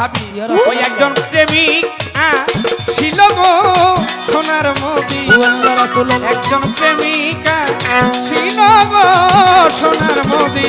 ভাবি ওই একজন প্রেমিক হ্যাঁ, ছিল গো সোনার মতি। একজন প্রেমিকা হ্যাঁ, ছিল গো সোনার মতি।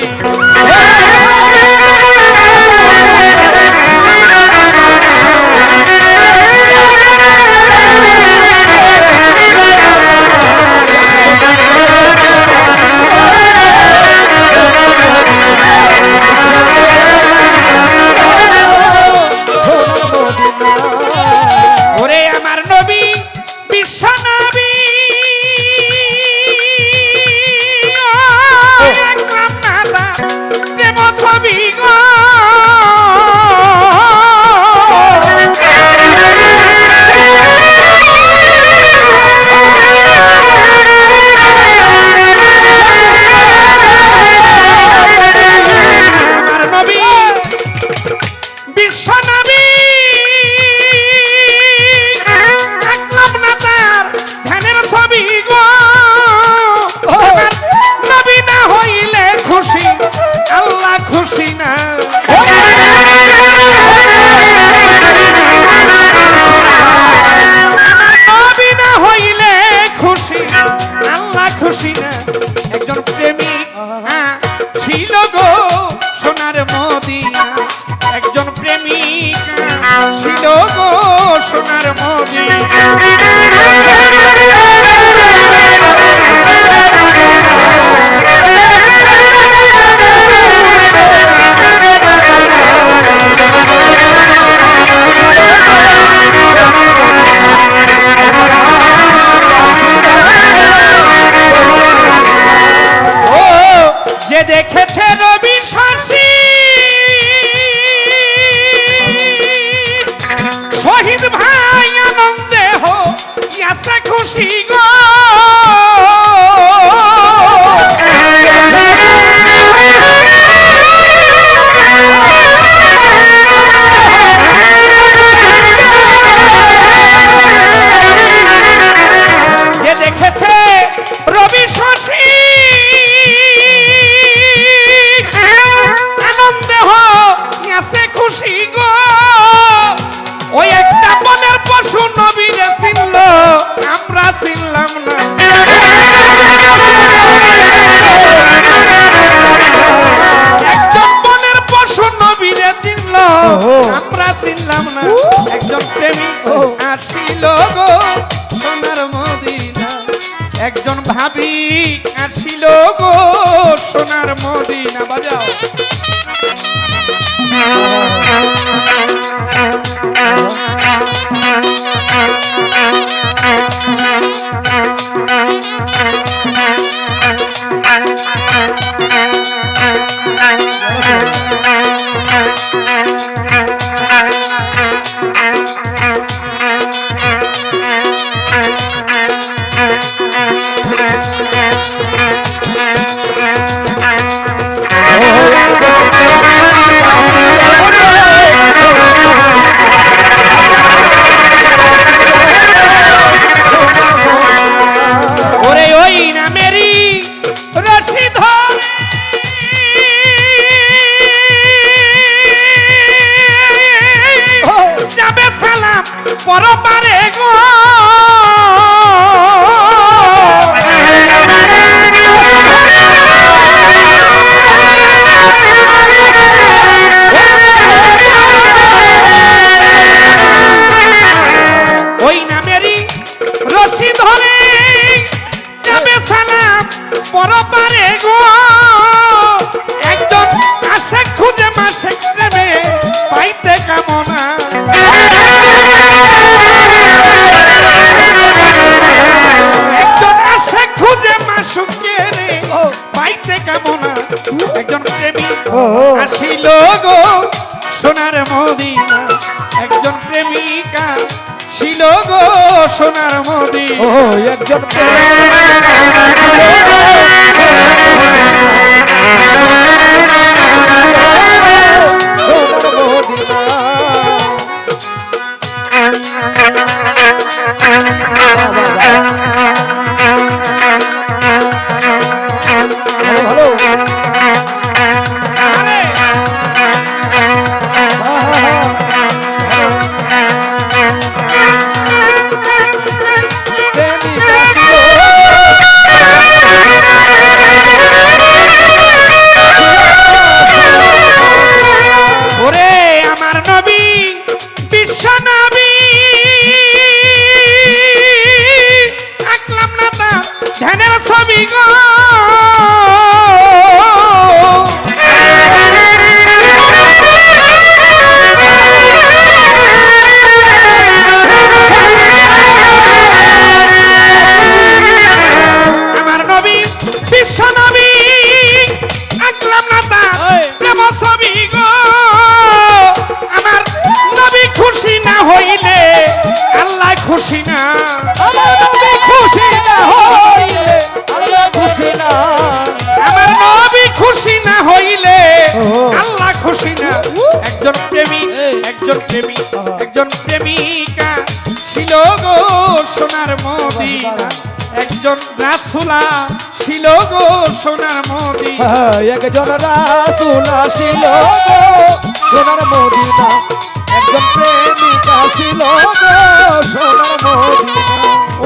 সোনার মোদি দেখে আসিল গো সোনার মদিনা। একজন ভাবি আসিল গো সোনার মদিনা। বাজাও। করে গো। সোনার মোদি ও একজন আমার নবী খুশি না হইলে আল্লাহ খুশি না। আমার নবী খুশি না হইলে আল্লাহ খুশি না একজন প্রেমিক একজন প্রেমিক একজন প্রেমিকা ছিল গো সোনার মদিনা। একজন রাসুলা ছিল গো সোনার মদিনা। হ্যাঁ, একজন রাসুল আসিল গো, সোনার মদিনা। একজন প্রেমিকা ছিল গো, সোনার মদিনা।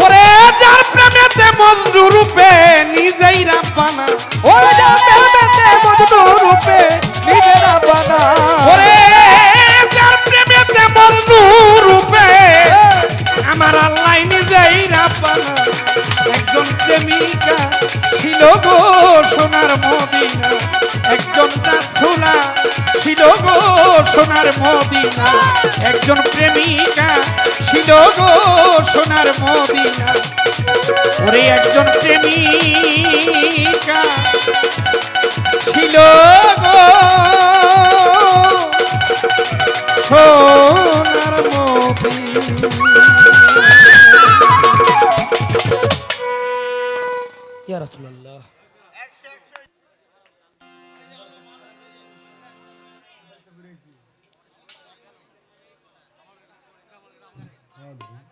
ওরে যার প্রেমেতে মজনু রূপে নিজেই রাব্বানা। ওরে যা প্রেমেতে মজনু রূপে নিজেরা বানা ওরে যার প্রেমেতে মজনু রূপে আমার আল্লাহ নিজেই রাব্বানা। একজন প্রেমিকা ছিল গো সোনার মদিনা। একজন রাসূলা ছিল গো সোনার মদিনা। একজন প্রেমিকা ছিল গো সোনার মদিনা। ওরে একজন প্রেমিকা ছিল গো সোনার মদিনা। رسول الله Hadi.